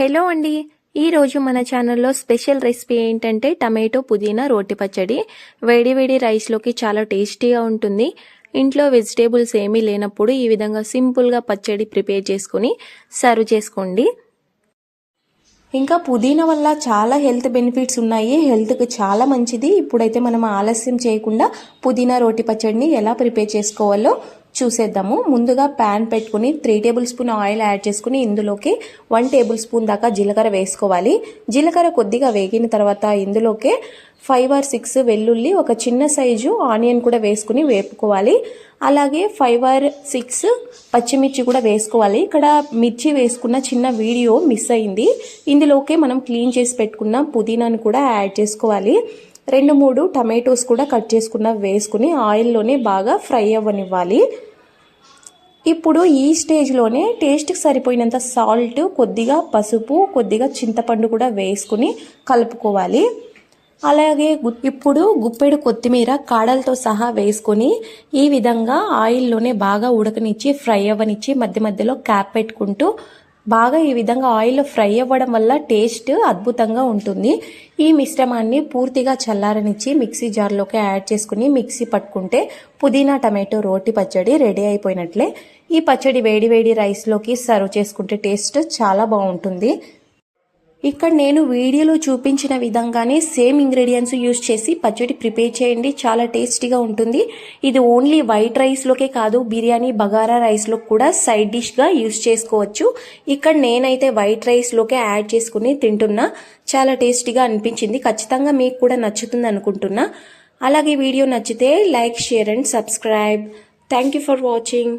Hello అండి. ఈరోజు మన ఛానల్లో స్పెషల్ రెసిపీ ఏంటంటే టమాటో పుదీనా రోటి పచ్చడి. వేడి వేడి రైస్లోకి చాలా టేస్టీగా ఉంటుంది. ఇంట్లో వెజిటేబుల్స్ ఏమీ లేనప్పుడు ఈ విధంగా సింపుల్గా పచ్చడి ప్రిపేర్ చేసుకొని సర్వ్ చేసుకోండి. ఇంకా పుదీనా వల్ల చాలా హెల్త్ బెనిఫిట్స్ ఉన్నాయి. హెల్త్కి చాలా మంచిది. ఇప్పుడైతే మనం ఆలస్యం చేయకుండా పుదీనా రోటి పచ్చడిని ఎలా ప్రిపేర్ చేసుకోవాలో చూసేద్దాము. ముందుగా ప్యాన్ పెట్టుకుని three tablespoon oil add చేసుకుని ఇందులోకి వన్ టేబుల్ స్పూన్ దాకా జీలకర్ర వేసుకోవాలి. జీలకర్ర కొద్దిగా వేగిన తర్వాత ఇందులోకే ఫైవ్ ఆర్ సిక్స్ వెల్లుల్లి ఒక చిన్న సైజు ఆనియన్ కూడా వేసుకుని వేపుకోవాలి. అలాగే ఫైవ్ ఆర్ సిక్స్ పచ్చిమిర్చి కూడా వేసుకోవాలి. ఇక్కడ మిర్చి వేసుకున్న చిన్న వీడియో మిస్ అయింది. ఇందులోకే మనం క్లీన్ చేసి పెట్టుకున్న పుదీనాను కూడా యాడ్ చేసుకోవాలి. రెండు మూడు టమాటోస్ కూడా కట్ చేసుకున్న వేసుకుని ఆయిల్లోనే బాగా ఫ్రై అవ్వనివ్వాలి. ఇప్పుడు ఈ స్టేజ్లోనే టేస్ట్కి సరిపోయినంత సాల్ట్ కొద్దిగా పసుపు కొద్దిగా చింతపండు కూడా వేసుకుని కలుపుకోవాలి. అలాగే ఇప్పుడు గుప్పెడు కొత్తిమీర కాడలతో సహా వేసుకొని ఈ విధంగా ఆయిల్లోనే బాగా ఉడకనిచ్చి ఫ్రై అవ్వనిచ్చి మధ్య మధ్యలో క్యాప్ పెట్టుకుంటూ బాగా ఈ విధంగా ఆయిల్లో ఫ్రై అవ్వడం వల్ల టేస్ట్ అద్భుతంగా ఉంటుంది. ఈ మిశ్రమాన్ని పూర్తిగా చల్లారనిచ్చి మిక్సీ జార్లోకి యాడ్ చేసుకుని మిక్సీ పట్టుకుంటే పుదీనా టమాటో రోటి పచ్చడి రెడీ అయిపోయినట్లే. ఈ పచ్చడి వేడి వేడి రైస్లోకి సర్వ్ చేసుకుంటే టేస్ట్ చాలా బాగుంటుంది. ఇక్కడ నేను వీడియోలో చూపించిన విధంగానే సేమ్ ఇంగ్రీడియంట్స్ యూస్ చేసి పచ్చడి ప్రిపేర్ చేయండి. చాలా టేస్టీగా ఉంటుంది. ఇది ఓన్లీ వైట్ రైస్లోకే కాదు బిర్యానీ బగారా రైస్లో కూడా సైడ్ డిష్గా యూస్ చేసుకోవచ్చు. ఇక్కడ నేనైతే వైట్ రైస్లోకే యాడ్ చేసుకుని తింటున్నా. చాలా టేస్టీగా అనిపించింది. ఖచ్చితంగా మీకు కూడా నచ్చుతుంది అనుకుంటున్నా. అలాగే వీడియో నచ్చితే like share and subscribe. Thank you for watching.